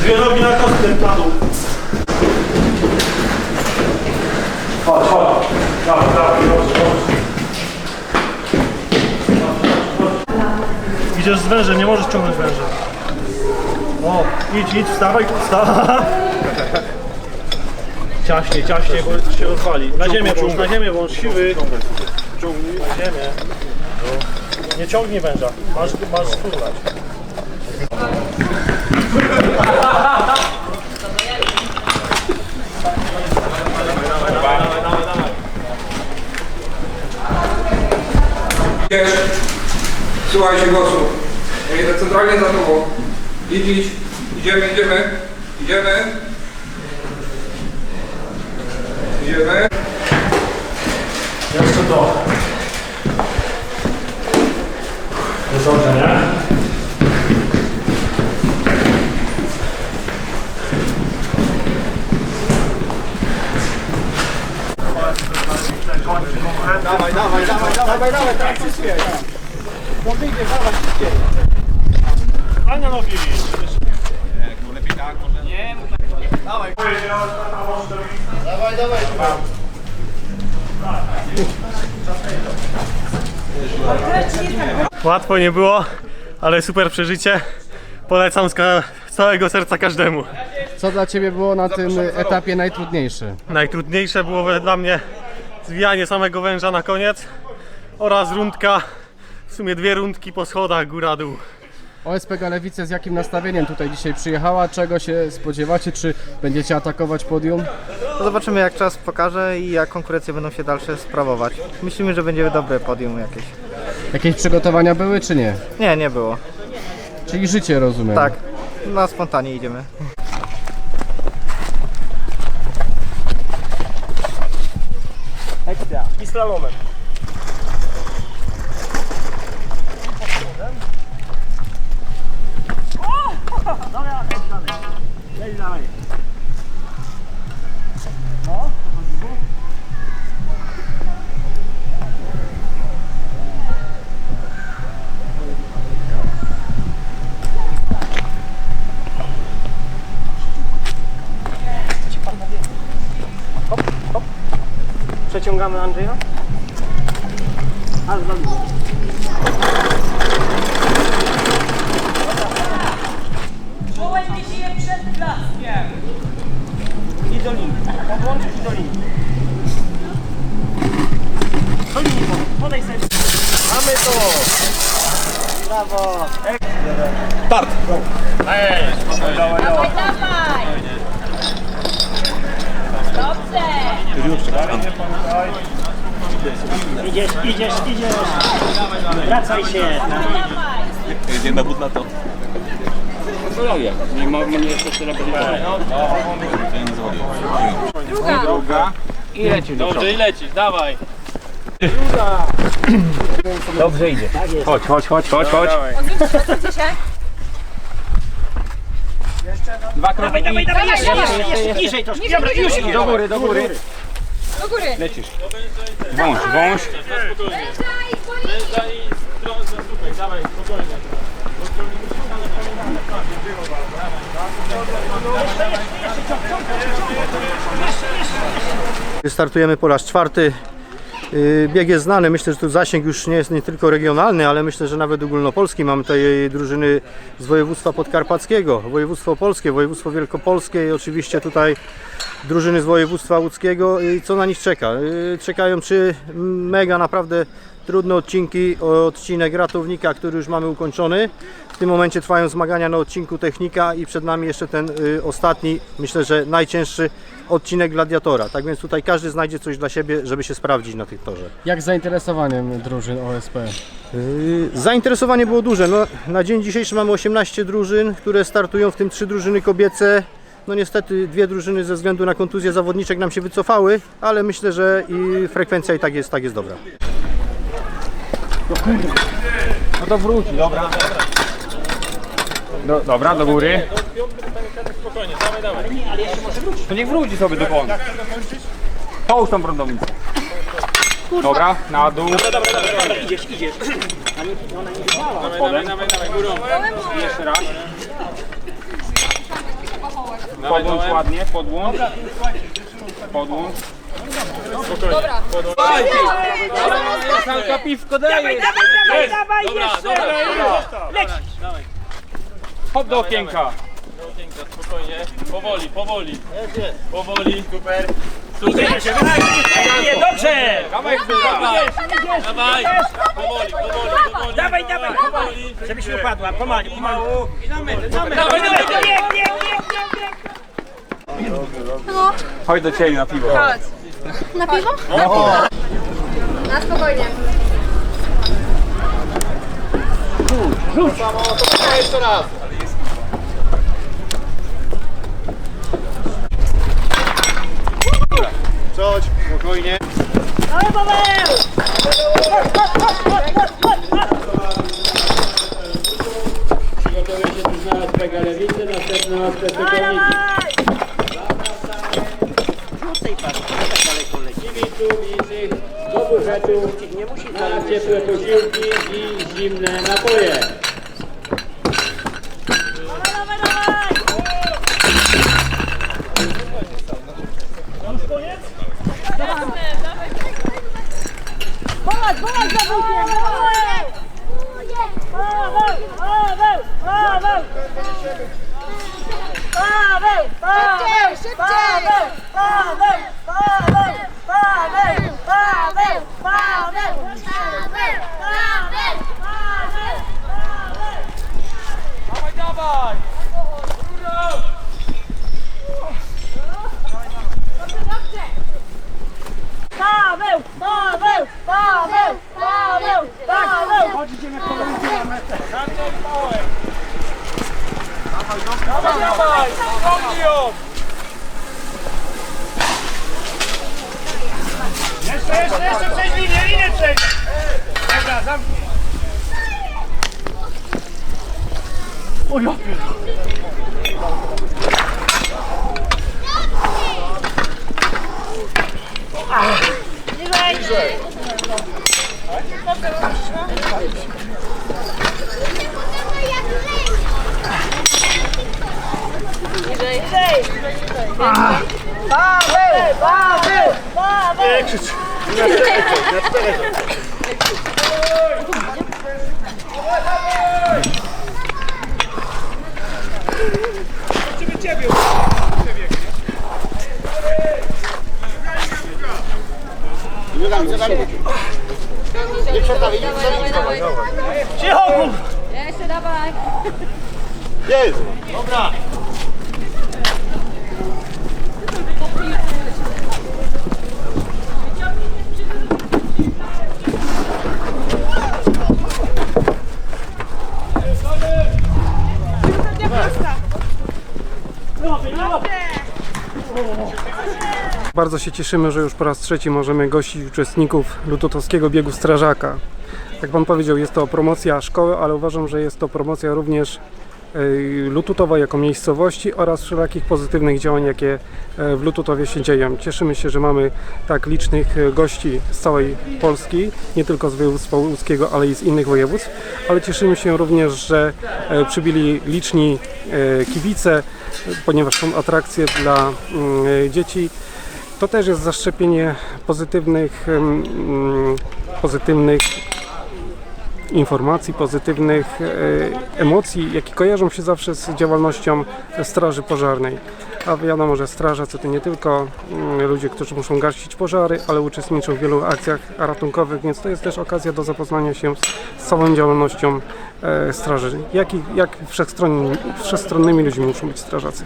Dwie nogi na kostkę na dół. Chodź, chodź. Dawaj, dawaj, dobrze, dobrze. Idziesz z wężem, nie możesz ciągnąć węża. O, idź, idź, wstawaj, wstawaj. Ciaśniej, ciaśniej, bo się rozwali. Na ziemię włącz, na ziemię włącz, siwy. Na ziemię. Nie ciągnij węża, masz, masz skurlać. Wiesz, słuchajcie głosu. Ja idę centralnie za tobą. Idź, idź. Idziemy, idziemy. Idziemy. Idziemy. Jeszcze to. Nie? Dawaj, dawaj, dawaj, dawaj, dawaj, tak wszystkie. No wyjdzie, dawaj wszystkie. Ania nogi. Lepiej tak, może. Nie, Dawaj. Dawaj, dawaj. Łatwo nie było, ale super przeżycie. Polecam z ka- całego serca każdemu. Co dla Ciebie było na tym etapie najtrudniejsze? Najtrudniejsze było dla mnie zwijanie samego węża na koniec oraz rundka, w sumie dwie rundki po schodach góra-dół. OSP Galewice z jakim nastawieniem tutaj dzisiaj przyjechała? Czego się spodziewacie? Czy będziecie atakować podium? To zobaczymy jak czas pokaże i jak konkurencje będą się dalsze sprawować. Myślimy, że będzie dobre podium jakieś. Jakieś przygotowania były czy nie? Nie, nie było. Czyli życie rozumiem. Tak, na spontanie idziemy. I slalomem. Przeciągamy Andrzeja. Wołajcie się przed blaskiem. I do linii. Podłączyć i do linii. Do linii, podaj sobie. Mamy to! Brawo! Start! Ej! Dawaj, dawaj, Dawaj, dawaj. Dobrze. Idziesz, idziesz, idziesz! Wracaj się! Dawaj. Jedziemy but na to. Druga. Dobrze i lecisz, dawaj. Odwróćcie się. Dawaj, dawaj, dawaj, jeszcze, jeszcze, jeszcze, niżej troszkę. Do góry, do góry. Do góry. Wąż, wąż. Węża i Dawaj, spokojnie. Startujemy po raz czwarty. Yy, Bieg jest znany, myślę, że tu zasięg już nie jest nie tylko regionalny, ale myślę, że nawet ogólnopolski. Mamy tutaj drużyny z województwa podkarpackiego, województwo polskie, województwo wielkopolskie i oczywiście tutaj drużyny z województwa łódzkiego. I co na nich czeka? Yy, Czekają trzy mega naprawdę trudne odcinki. Odcinek ratownika, który już mamy ukończony. W tym momencie trwają zmagania na odcinku technika i przed nami jeszcze ten y, ostatni, myślę, że najcięższy odcinek gladiatora. Tak więc tutaj każdy znajdzie coś dla siebie, żeby się sprawdzić na tych torze. Jak z zainteresowaniem drużyn OSP? Yy, Zainteresowanie było duże. No, na dzień dzisiejszy mamy 18 drużyn, które startują, w tym 3 drużyny kobiece. No niestety dwie drużyny ze względu na kontuzję zawodniczek nam się wycofały, ale myślę, że i frekwencja i tak jest, tak jest dobra. No to wróci, dobra. Do, dobra, do góry. Spokojnie, dawaj, dawaj. To niech wróci sobie do końca. Połóż tą prądownicę. Dobra, na dół. Idziesz, idziesz. Dawaj, dawaj, dawaj, górą. Jeszcze raz. Podłącz ładnie, podłącz. Podłącz. Dobra. Salka piwko daje. Dawaj, dawaj, jeszcze! Leć! Hop do okienka. Spokojnie, powoli, powoli. Powoli, super. Nie, dobrze! Dawaj, Dawaj, dawaj. Powoli, powoli, powoli. Dawaj, dawaj! Żebyś nie upadła, pomału, pomału. I na metę, na metę. Dawaj, dawaj, dawaj. Chodź do ciebie na piwo. Chodź. Na piwo? Na spokojnie. Rzuć! Rzuć! jeszcze raz! Chodź, spokojnie. Dawaj, Paweł! Się tu znalazł Pega Lewicy, następny aspekt ciepłe posiłki i zimne napoje. Bolać, bolać za wujkiem! Paweł, Paweł, Paweł! Paweł, Paweł, Paweł, Paweł! Dawaj! Ciągnij ją! Jeszcze, jeszcze, jeszcze przejdź linię, linię przejdź! Dobra, zamknij. O ja Niżej. Paweł! Paweł! Paweł! Cicho! Jeszcze dawaj. Jest. Dobra. Bardzo się cieszymy, że już po raz trzeci możemy gościć uczestników Lutotowskiego Biegu Strażaka. Jak Pan powiedział, jest to promocja szkoły, ale uważam, że jest to promocja również e, Lututowa jako miejscowości oraz wszelakich pozytywnych działań, jakie e, w Lututowie się dzieją. Cieszymy się, że mamy tak licznych e, gości z całej Polski, nie tylko z województwa łódzkiego, ale i z innych województw, ale cieszymy się również, że przybyli liczni kibice, ponieważ są atrakcje dla mm, dzieci. To też jest zaszczepienie pozytywnych, mm, pozytywnych informacji, pozytywnych e, emocji, jakie kojarzą się zawsze z działalnością Straży Pożarnej. A wiadomo, że strażacy to nie tylko mm, ludzie, którzy muszą gasić pożary, ale uczestniczą w wielu akcjach ratunkowych, więc to jest też okazja do zapoznania się z, całą działalnością e, straży. Jak, jak wszechstronnymi, wszechstronnymi ludźmi muszą być strażacy.